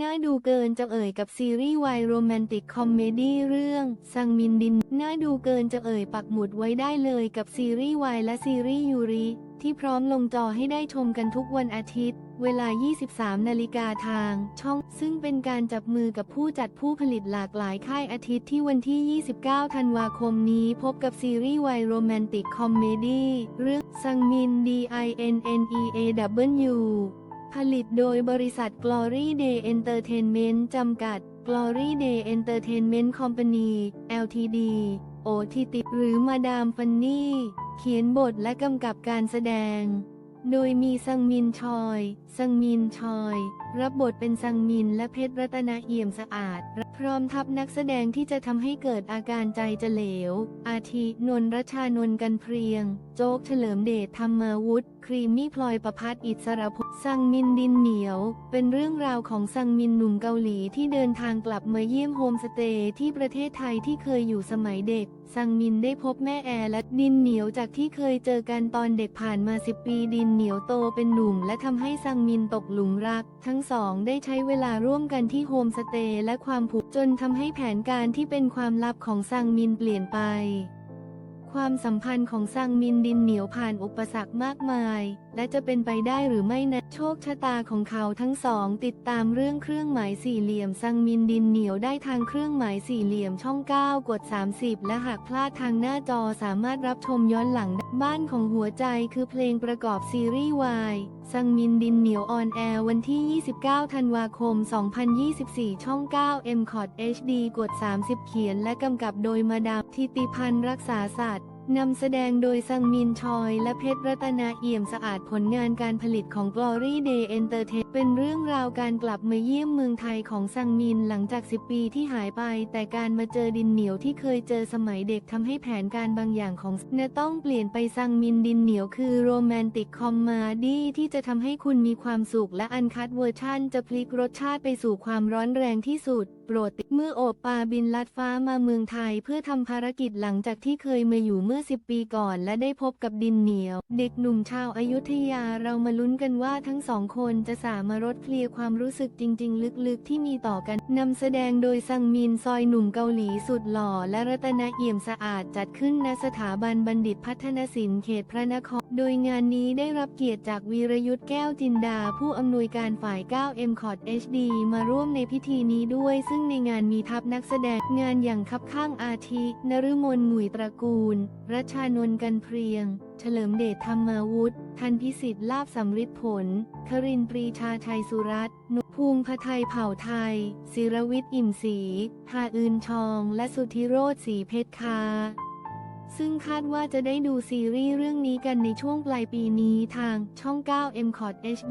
น่าดูเกินจะเอ่ยกับซีรีส์วายโรแมนติกคอมเมดี้เรื่องซังมินดิน น่าดูเกินจะเอ่ยปักหมุดไว้ได้เลยกับซีรีส์วายและซีรีส์ยูริ ที่พร้อมลงจอให้ได้ชมกันทุกวันอาทิตย์ เวลา 23 นาฬิกาทาง ช่อง ซึ่งเป็นการจับมือกับผู้จัดผู้ผลิตหลากหลายค่ายอาทิตย์ที่วันที่ 29 ธันวาคมนี้พบกับซีรีส์วายโรแมนติกคอมเมดี้เรื่องซังมิน D I N N E A W ผลิตโดยบริษัท Glory Day Entertainment จำกัด Glory Day Entertainment Company Ltd OTT หรือมาดามฟันนี่ เขียนบทและกำกับการแสดง โดยมีซังมินชอย ซังมินชอย รับบทเป็นซังมินและเพชรรัตนาเอี่ยมสะอาด พร้อมทับนักแสดงที่จะทำให้เกิดอาการใจจะเหลว อาทิ นนรัชานนกันเพรียง โจ๊กเฉลิมเดชธรรมาวุฒิครีมมี่พลอยประพัฒน์อิสระพลซังมินดินเหนียว เป็นเรื่องราวของซังมินหนุ่มเกาหลีที่เดินทางกลับมาเยี่ยมโฮมสเตย์ที่ประเทศไทยที่เคยอยู่สมัยเด็กซังมินได้พบแม่แอร์และดินเหนียวจากที่เคยเจอกันตอนเด็กผ่านมาสิบปีดินเหนียวโตเป็นหนุ่ม และทำให้ซังมินตกหลุมรัก ทั้งสองได้ใช้เวลาร่วมกันที่โฮมสเตย์และความผูกจนทำให้แผนการที่เป็นความลับของซังมินเปลี่ยนไป ความสัมพันธ์ของซังมินดินเหนียวผ่านอุปสรรคมากมาย และจะเป็นไปได้หรือไม่นะโชคชะตาของเขาทั้งสอง ติดตามเรื่องเครื่องหมายสี่เหลี่ยมซังมินดินเหนียวได้ทางเครื่องหมายสี่เหลี่ยมช่อง 9 กด 30 และหากพลาดทางหน้าจอสามารถรับชมย้อนหลังบ้านของหัวใจคือเพลงประกอบซีรีส์วายซังมินดินเหนียวออนแอร์วันที่ 29 ธันวาคม 2024 ช่อง 9 m c o t HD กด 30 เขียนและกำกับโดยมาดามทิติพันธ์รักษาสัตว์ นำแสดงโดยซังมินชอยและเพชรรัตนาเอี่ยมสะอาดผลงานการผลิตของ Glory Day Entertainment เป็นเรื่องราวการกลับมาเยี่ยมเมืองไทยของซังมินหลังจาก 10 ปีที่หายไป แต่การมาเจอดินเหนียวที่เคยเจอสมัยเด็กทำให้แผนการบางอย่างของเนต้องเปลี่ยนไปซังมินดินเหนียวคือโรแมนติกคอมมาดี้ที่จะทำให้คุณมีความสุขและอันคัดเวอร์ชั่นจะพลิกรสชาติไปสู่ความร้อนแรงที่สุดโปรดติดเมื่อโอปาบินลัดฟ้ามาเมืองไทยเพื่อทำภารกิจหลังจากที่เคยมาอยู่เมื่อ 10 ปีก่อน และได้พบกับดินเหนียว เด็กหนุ่มชาวอายุทยาเรามาลุ้นกันว่าทั้งสองคนจะสามารถเคลียร์ความรู้สึกจริง ๆ ลึกๆ ที่มีต่อกันนำแสดงโดยซังมินซอยหนุ่มเกาหลีสุดหล่อ และรัตนาเอี่ยมสะอาดจัดขึ้นณสถาบันบัณฑิตพัฒนศิลป์เขตพระนคร โดยงานนี้ได้รับเกียรติจากวีรยุทธ์แก้วจินดา ผู้อำนวยการฝ่าย 9 m c o t HD มาร่วมในพิธีนี้ด้วยซึ่งในงานมีทัพนักแสดงงานอย่างคับข้างอาทิ นฤมลหมุยตระกูล รัชานนท์กันเพรียง เฉลิมเดชธรรมาวุฒิทันพิสิทธิ์ลาบสำริดผล ครินปรีชาชัยสุรัตน์นุภูมิพไทยเผ่าไทย ศิรวิทย์อิ่มศรีหาอื่นชอง และสุธิโรธศรีเพชรคาซึ่งคาดว่าจะได้ดูซีรีส์เรื่องนี้กันในช่วงปลายปีนี้ทางช่อง 9 m c o t HD